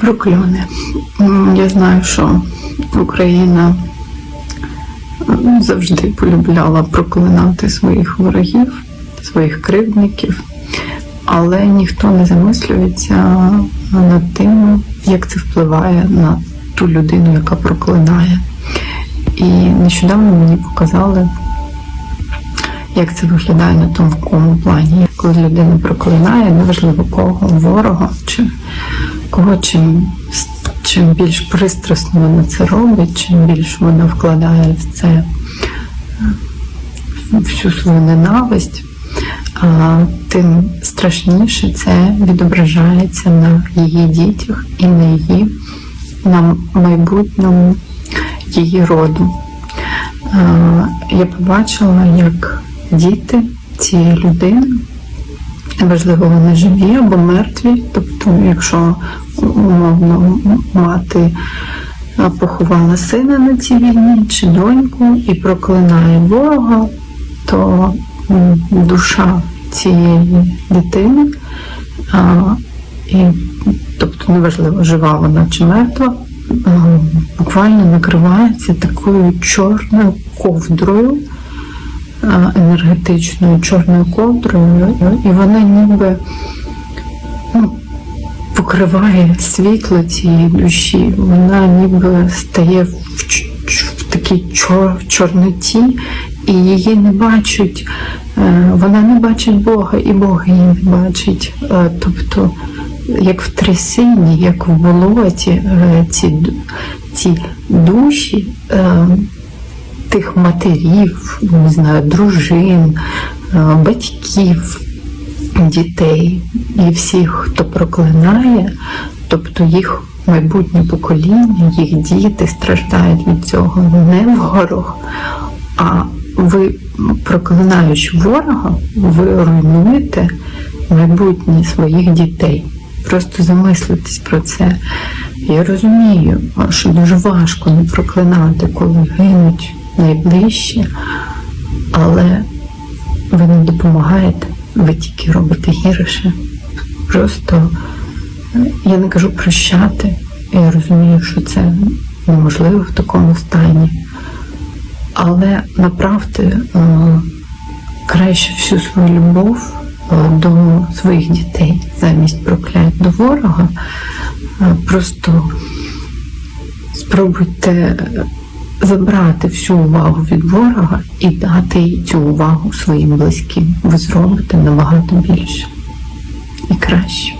Прокльони. Я знаю, що Україна завжди полюбляла проклинати своїх ворогів, своїх кривдників, але ніхто не замислюється над тим, як це впливає на ту людину, яка проклинає. І нещодавно мені показали, як це виглядає на тонкому плані. Коли людина проклинає, неважливо кого, ворога чи кого чим, чим більш пристрасно вона це робить, чим більше вона вкладає в це е, всю свою ненависть, тим страшніше це відображається на її дітях і на її на майбутньому її роду. Е, Я побачила, як діти цієї людини, неважливо, вони живі або мертві, тобто, якщо умовно мати поховала сина на цій війні чи доньку і проклинає ворога, то душа цієї дитини, а, і, тобто неважливо, жива вона чи мертва, а, буквально накривається такою чорною ковдрою, енергетичною чорною ковдрою, і вона ніби ну, покриває світло цієї душі, вона ніби стає в, в такій чор, чорноті, і її не бачать, е, вона не бачить Бога, і Бог її не бачить. Е, Тобто, як в трясині, як в болоті, е, ці, ці душі. Тих матерів, не знаю, дружин, е, батьків, дітей і всіх, хто проклинає, тобто їх майбутнє покоління, їх діти страждають від цього не ворог, а ви, проклинаючи ворога, ви руйнуєте майбутнє своїх дітей. Просто замислитись про це. Я розумію, що дуже важко не проклинати, коли гинуть найближчі, але ви не допомагаєте, ви тільки робите гірше. Просто е, я не кажу прощати. Я розумію, що це неможливо в такому стані. Але направте е, краще всю свою любов е, до своїх дітей замість проклять до ворога. Просто спробуйте забрати всю увагу від ворога і дати цю увагу своїм близьким. Ви зробите набагато більше і краще.